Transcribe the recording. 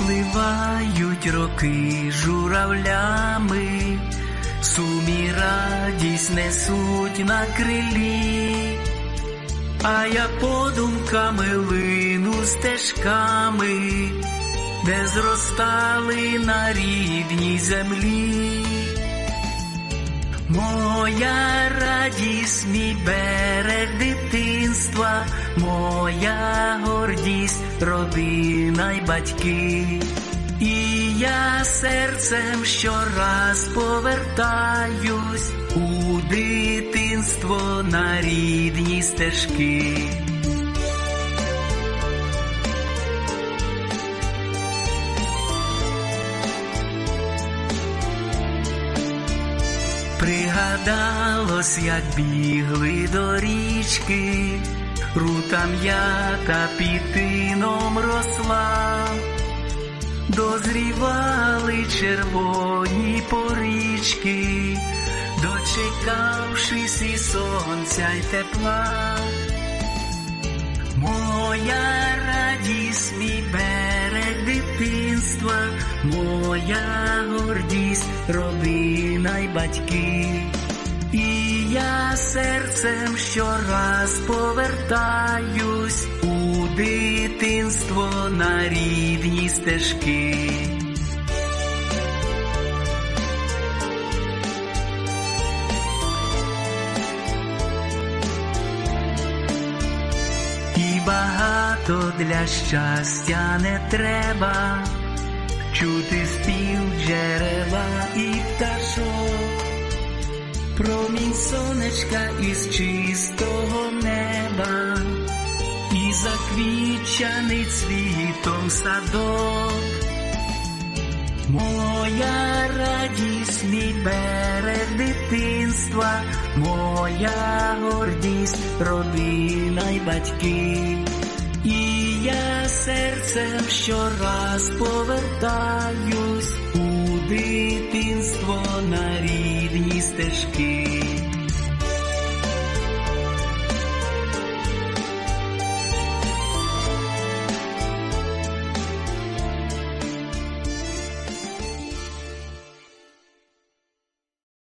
Спливають роки журавлями, сумі радість несуть на крилі, а я подумками лину стежками, де зростали на рідній землі. Моя радість, мій берег дитинства, моя гордість, родина й батьки. І я серцем щораз повертаюсь у дитинство на рідні стежки. Пригадалось, як бігли до річки, рута м'ята під тином росла, дозрівали червоні порічки, дочекавшись і сонця й тепла. Моя радість, мій берег дитинства, моя гордість, родина й батьки. І я серцем щораз повертаюсь у дитинство на рідні стежки. І багато для щастя не треба, чути спів джерела і пташок, промінь сонечка із чистого неба, і заквічаний цвітом садок. Моя радість, мій берег дитинства, моя гордість, родина й батьки. І я серцем щораз повертаюсь у дитинство на рідні стежки.